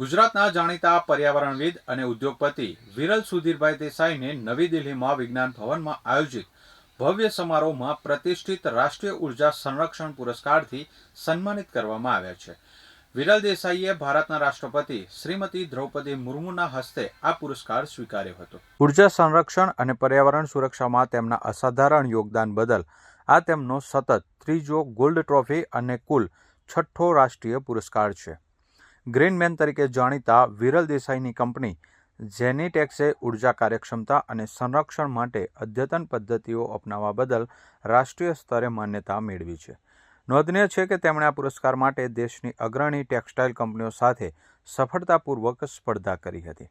ગુજરાતના જાણીતા પર્યાવરણવિદ અને ઉદ્યોગપતિ વિરલ સુધીરભાઈ દેસાઈને નવી દિલ્હીમાં વિજ્ઞાન ભવનમાં આયોજિત ભવ્ય સમારોહમાં પ્રતિષ્ઠિત રાષ્ટ્રીય ઊર્જા સંરક્ષણ પુરસ્કારથી સન્માનિત કરવામાં આવ્યા છે. વિરલ દેસાઈએ ભારતના રાષ્ટ્રપતિ શ્રીમતી દ્રૌપદી મુર્મુના હસ્તે આ પુરસ્કાર સ્વીકાર્યો હતો. ઊર્જા સંરક્ષણ અને પર્યાવરણ સુરક્ષામાં તેમના અસાધારણ યોગદાન બદલ આ તેમનો સતત ત્રીજો ગોલ્ડ ટ્રોફી અને કુલ છઠ્ઠો રાષ્ટ્રીય પુરસ્કાર છે. ગ્રીનમેન તરીકે જાણીતા વિરલ દેસાઈની કંપની ઝેનિટેક્સે ઊર્જા કાર્યક્ષમતા અને સંરક્ષણ માટે અદ્યતન પદ્ધતિઓ અપનાવવા બદલ રાષ્ટ્રીય સ્તરે માન્યતા મેળવી છે. નોંધનીય છે કે તેમણે આ પુરસ્કાર માટે દેશની અગ્રણી ટેક્સટાઇલ કંપનીઓ સાથે સફળતાપૂર્વક સ્પર્ધા કરી હતી.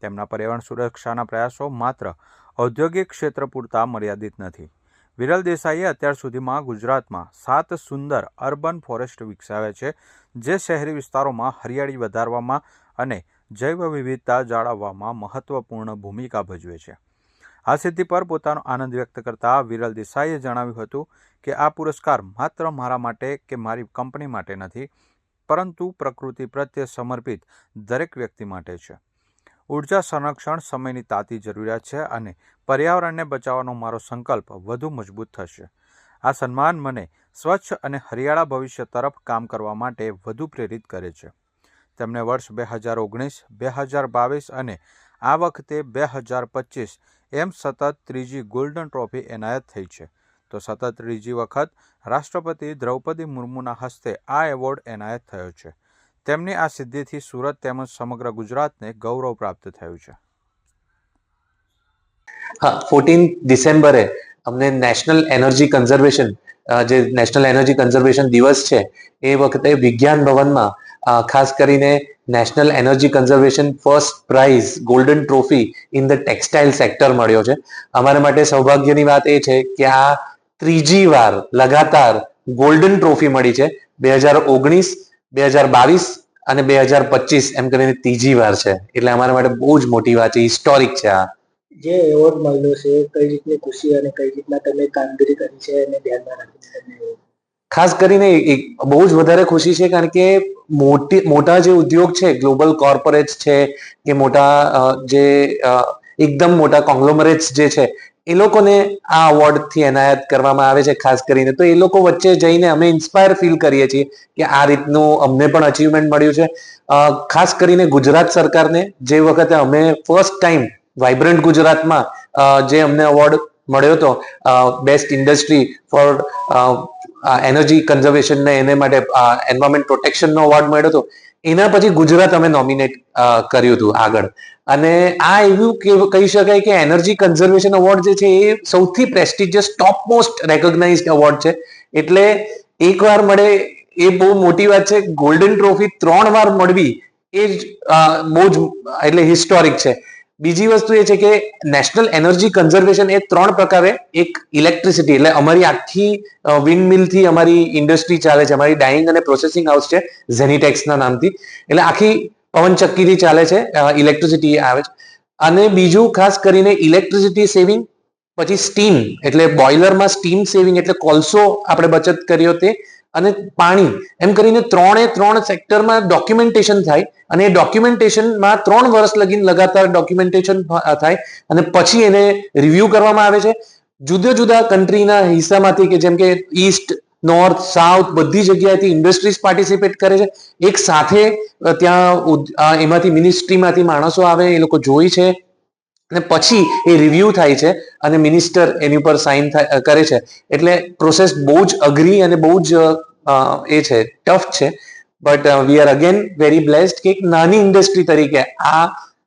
તેમના પર્યાવરણ સુરક્ષાના પ્રયાસો માત્ર ઔદ્યોગિક ક્ષેત્ર પૂરતા મર્યાદિત નથી. વિરલ દેસાઈએ અત્યાર સુધીમાં ગુજરાતમાં સાત સુંદર અર્બન ફોરેસ્ટ વિકસાવ્યા છે, જે શહેરી વિસ્તારોમાં હરિયાળી વધારવામાં અને જૈવ વિવિધતા જાળવવામાં મહત્વપૂર્ણ ભૂમિકા ભજવે છે. આ સિદ્ધિ પર પોતાનો આનંદ વ્યક્ત કરતા વિરલ દેસાઈએ જણાવ્યું હતું કે, આ પુરસ્કાર માત્ર મારા માટે કે મારી કંપની માટે નથી, પરંતુ પ્રકૃતિ પ્રત્યે સમર્પિત દરેક વ્યક્તિ માટે છે. ઊર્જા સંરક્ષણ સમયની તાતી જરૂરિયાત છે અને પર્યાવરણને બચાવવાનો મારો સંકલ્પ વધુ મજબૂત થશે. આ સન્માન મને સ્વચ્છ અને હરિયાળા ભવિષ્ય તરફ કામ કરવા માટે વધુ પ્રેરિત કરે છે. તેમણે વર્ષ બે હજાર ઓગણીસ, બે હજાર બાવીસ અને આ વખતે બે હજાર પચીસ એમ સતત ત્રીજી ગોલ્ડન ટ્રોફી એનાયત થઈ છે. તો સતત ત્રીજી વખત રાષ્ટ્રપતિ દ્રૌપદી મુર્મુના હસ્તે આ એવોર્ડ એનાયત થયો છે. તેમની આ સિદ્ધિથી સુરત તેમજ સમગ્ર ગુજરાતને ગૌરવ પ્રાપ્ત થયું છે. હા ફોર્ટીન ડિસેમ્બરે અમને નેશનલ એનર્જી કન્ઝર્વેશન જે નેશનલ એનર્જી કન્ઝર્વેશન દિવસ છે, એ વખતે વિજ્ઞાન ભવનમાં ખાસ કરીને national energy conservation first prize golden trophy in the textile sector મળ્યો છે. અમારા માટે સૌભાગ્યની વાત એ છે કે આ ત્રીજી વાર લગાતાર ગોલ્ડન ટ્રોફી મળી છે. બે હજાર ઓગણીસ બે હજાર બાવીસ અને બે હજાર પચીસ એમ કરીને ત્રીજી વાર છે. એટલે અમારા માટે બહુ જ મોટી વાત છે. હિસ્ટોરિક છે આ. જે એવોર્ડ મળ્યો છે કઈ રીતની ખુશી અને કઈ રીતના તમે કામગીરી કરી છે એને ધ્યાનમાં રાખીને ખાસ કરીને એક બહુ જ વધારે ખુશી છે કારણ કે મોટી મોટા જે ઉદ્યોગ છે ગ્લોબલ કોર્પોરેટ્સ છે કે મોટા જે એકદમ મોટા કોંગ્લોમરેટ્સ જે છે એ લોકોને આ અવોર્ડથી એનાયત કરવામાં આવે છે, ખાસ કરીને. તો એ લોકો વચ્ચે જઈને અમે ઇન્સ્પાયર ફીલ કરીએ છીએ કે આ રીતનું અમને પણ અચીવમેન્ટ મળ્યું છે. ખાસ કરીને ગુજરાત સરકારને જે વખતે અમે ફર્સ્ટ ટાઈમ વાઇબ્રન્ટ ગુજરાતમાં જે અમને અવોર્ડ મળ્યો હતો best industry for energy conservation ને એને માટે એન્વાયરમેન્ટ પ્રોટેક્શનનો અવોર્ડ મળ્યો હતો એના પછી ગુજરાત અમે નોમિનેટ કર્યું હતું આગળ. અને આ એવું કહી શકાય કે એનર્જી કન્ઝર્વેશન અવોર્ડ જે છે એ સૌથી prestigious top most recognize award છે. એટલે એકવાર મળે, એ બહુ મોટી વાત છે ગોલ્ડન ટ્રોફી ત્રણ વાર મળવી, એ જ બહુ જ, એટલે હિસ્ટોરિક છે. બીજી વસ્તુ એ છે કે નેશનલ એનર્જી કન્ઝર્વેશન એ ત્રણ પ્રકારે એક ઇલેક્ટ્રિસિટી, એટલે અમારી આખી વિન્ડ મિલથી અમારી ઇન્ડસ્ટ્રી ચાલે છે, અમારી ડાઇંગ અને પ્રોસેસિંગ હાઉસ છે, ઝેનિટેક્સના નામથી. એટલે આખી પવનચક્કીથી ચાલે છે ઇલેક્ટ્રિસિટી આવે છે. અને બીજું ખાસ કરીને ઇલેક્ટ્રિસિટી સેવિંગ, પછી સ્ટીમ, એટલે બોઇલરમાં સ્ટીમ સેવિંગ, એટલે કોલસો આપણે બચત કર્યો તે અને પાણી, એમ કરીને ત્રણે ત્રણ સેક્ટરમાં ડોક્યુમેન્ટેશન થાય અને એ ડોક્યુમેન્ટેશનમાં ત્રણ વર્ષ લગીન લગાતાર ડોક્યુમેન્ટેશન થાય અને પછી એને રિવ્યુ કરવામાં આવે છે. જુદા જુદા કન્ટ્રીના હિસ્સામાંથી કે જેમ કે ઈસ્ટ નોર્થ સાઉથ બધી જગ્યાએથી ઇન્ડસ્ટ્રીઝ પાર્ટિસિપેટ કરે છે. એક સાથે ત્યાં એમાંથી મિનિસ્ટ્રીમાંથી માણસો આવે, એ લોકો જોઈ છે. અને પછી એ રિવ્યુ થાય છે અને મિનિસ્ટર એની ઉપર સાઇન કરે છે. એટલે પ્રોસેસ બહુ જ અઘરી અને બહુ જ એ છે ટફ છે. But we are again very blessed કે એક નાની ઇન્ડસ્ટ્રી તરીકે આ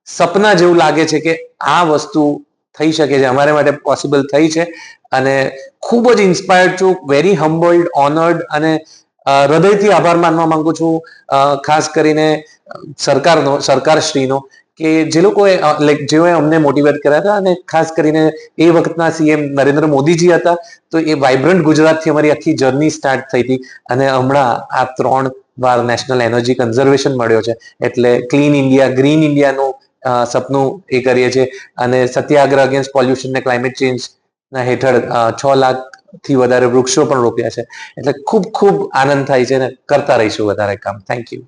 સપના જેવું લાગે છે કે આ વસ્તુ થઈ શકે છે, અમારા માટે પોસિબલ થઈ છે. અને ખૂબ જ ઇન્સ્પાયર્ડ છું વેરી હમ્બલ્ડ ઓનર્ડ અને હૃદયથી આભાર માનવા માંગુ છું ખાસ કરીને સરકારનો, સરકારશ્રીનો કે જે લોકોએ લાઈક જેઓએ અમને મોટિવેટ કર્યા હતા અને ખાસ કરીને એ વખતના સીએમ નરેન્દ્ર મોદીજી હતા, તો એ વાઇબ્રન્ટ ગુજરાતથી અમારી આખી જર્ની સ્ટાર્ટ થઈ હતી અને હમણાં આ ત્રણ વાર નેશનલ એનર્જી કન્ઝર્વેશન મળ્યો છે. એટલે ક્લીન ઇન્ડિયા ગ્રીન ઇન્ડિયાનું સપનું એ કરીએ છીએ અને સત્યાગ્રહ અગેન્સ્ટ પોલ્યુશન ને ક્લાઇમેટ ચેન્જ ના હેઠળ છ લાખથી વધારે વૃક્ષો પણ રોપ્યા છે. એટલે ખૂબ ખૂબ આનંદ થાય છે અને કરતા રહીશું વધારે કામ. Thank you